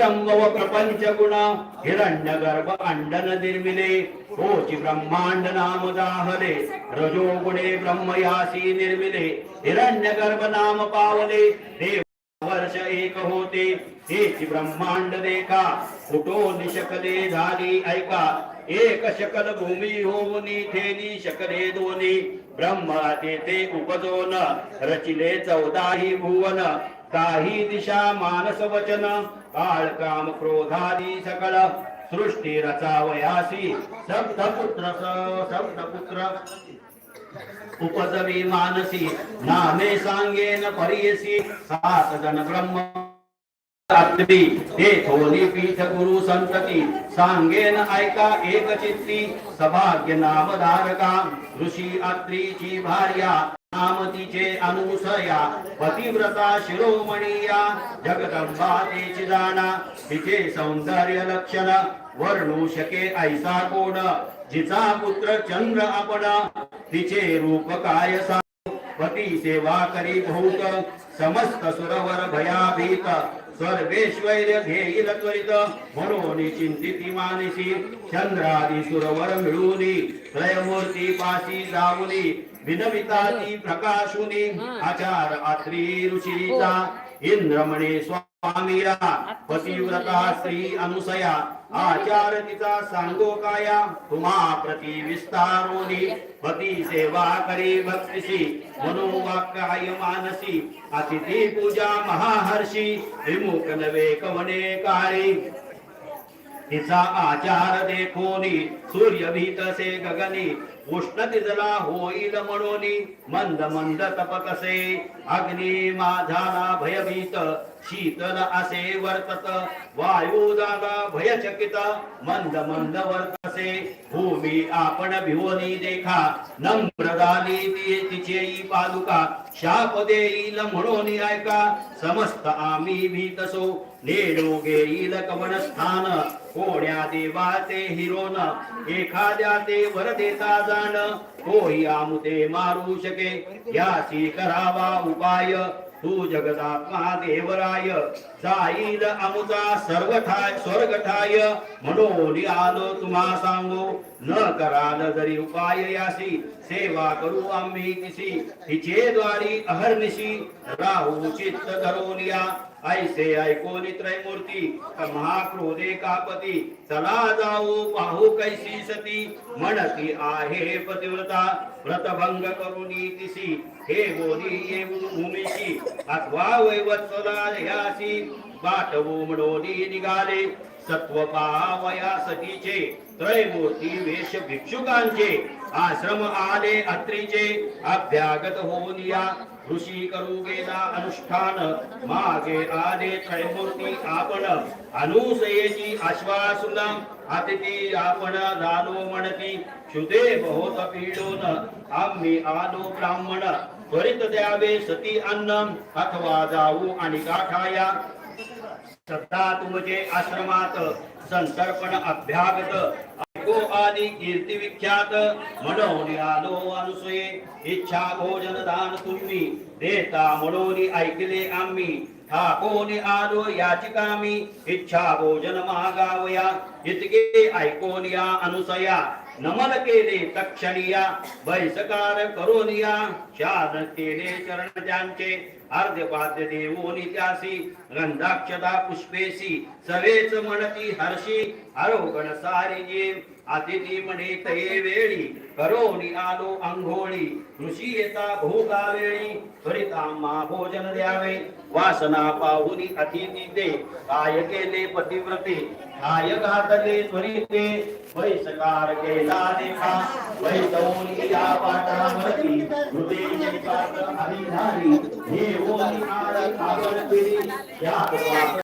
विसंभव प्रपंच गुण हिरण्य गर्भ अंडन निर्मिले होची ब्रह्मांड नाम दाहले रजो गुणे ब्रह्मयासी निर्मिले हिरण्य गर्भ नाम पावले देव वर्ष एक होते हेची ब्रह्मांड देखा कुटो निशकले झाली ऐका एक शकल भूमी होऊनी थेनी शकले दोन्ही ब्रह्म तेथे उपजोन रचिले चौदाही भुवन काही दिशा मानस वचन काळ काम क्रोधादी सकळ सृष्टी रचावयासी सप्तपुत्र सप्तपुत्र उपजवी मानसी नामे सांगेन परियसी सात जन ब्रह्म। रात्री ते थोली पीठ गुरु संतती सांगेन ऐका एक चित्ती सभाग्य नाम धारका ऋषी अत्रीची भार्या नामतीचे अनुसया पतिव्रता शिरोमणीया जगदंबा तेची जाणा तिचे सौंदर्य लक्षण वर्णू शके ऐसा कोण जिचा पुत्र चंद्र आपण तिचे रूप काय सा पती सेवा करी भूत समस्त सुरवर भयाभीत सर्वेश्वर घेईल त्वरित म्हणून चिंतिती मानसी चंद्रादी सुरवर मिळूनी त्रयमूर्ती पाशी जाऊनी विनविताची प्रकाशुनी आचार आत्री ऋषीचा इंद्रमणे स्वामीया पतिव्रता श्री अनुसया आचार तिचा सांगो काया तुम्हा प्रति विस्तारोनी पती सेवा करी भक्तिशी मनोवाक्य मानसी अतिथी पूजा महाहर्षी विमुख नवे कवने काळी तिचा आचार देखोनी सूर्य भीतसे गगनी उष्णती होईल म्हणून मंद मंद तपकसे अग्नी माझाला भयभीत शीतल असे वर्तत वायू दादा भयचकित मंद मंद वर्तसे भूमी आपण भिवनी देखा नम्र झाली ती पादुका शाप देईल म्हणून ऐका समस्त आम्ही भीतसो नेडो घेईल कवन स्थान कोण्या देवाचे हिरोन एखाद्या ते वर देता जाण. हो, कोही आमुदे मारू शके. याची करावा उपाय. तू जगदात्मा देवराय. जाईल अमुचा सर्व ठाय स्वर्ग ठाय म्हणून आलो तुम्हा सांगू. न कराल जरी उपाय यासी. सेवा करू आम्ही किसी हिचे द्वारी अहर्निशी. राहू चित्त धरून या. ऐसे ऐकोनी त्रैमूर्ती महाक्रोधे कापती. चला जाऊ पाहू कैसी सती. म्हणती आहे पतिव्रत. व्रतभंग करून तिसी हे बोली येऊन भूमीशी. अथवा वैवत्सला ह्यासी पाठवू म्हणोनी निघाले. सत्व पावया सतीचे त्रयमूर्ती वेश भिक्षुकांचे आश्रम आले अत्रीचे अभ्यागत होऊन या ऋषी करू गेला अनुष्ठान. मागे आले त्रयमूर्ती आपण अनुसयेची आश्वासन अतिथी आपण झालो म्हणती शुदे बहुत पीडोन आम्ही आलो ब्राह्मण त्वरित द्यावे सती अन्न अथवा जाऊ आणि गाठाया. सत्ता तुमचे आश्रमात संतर्पण अभ्यागत। ऐको आदि कीर्ती विख्यात। म्हणून आलो अनुसये। इच्छा भोजन दान तुम्ही देता म्हणून ऐकले आम्ही ठाकोनी आलो याचिकामी। इच्छा भोजन मागावया इतके ऐकोन या अनुसया। नमन केले तक्षणिया। बैसकार करोनिया। शान केले चरण त्यांचे अर्ध्यपाद्य देवोनी त्यासी। गंधाक्षदा पुष्पेसी। सवेच म्हणती हर्षी। आरोगण सारी जीव अतिथी म्हणे तये वेळी. करोनी आलो अंघोळी ऋषी येता भोगा वेळी त्वरिता भोजन द्यावे. वासना पाहुनी अतिथी ते काय केले पतिव्रते? काय घातले त्वरिते? वैसकार केला देखा. वैतवनी या पाठावरती हृदय हरिधारी. हे ओनी आळ आपण या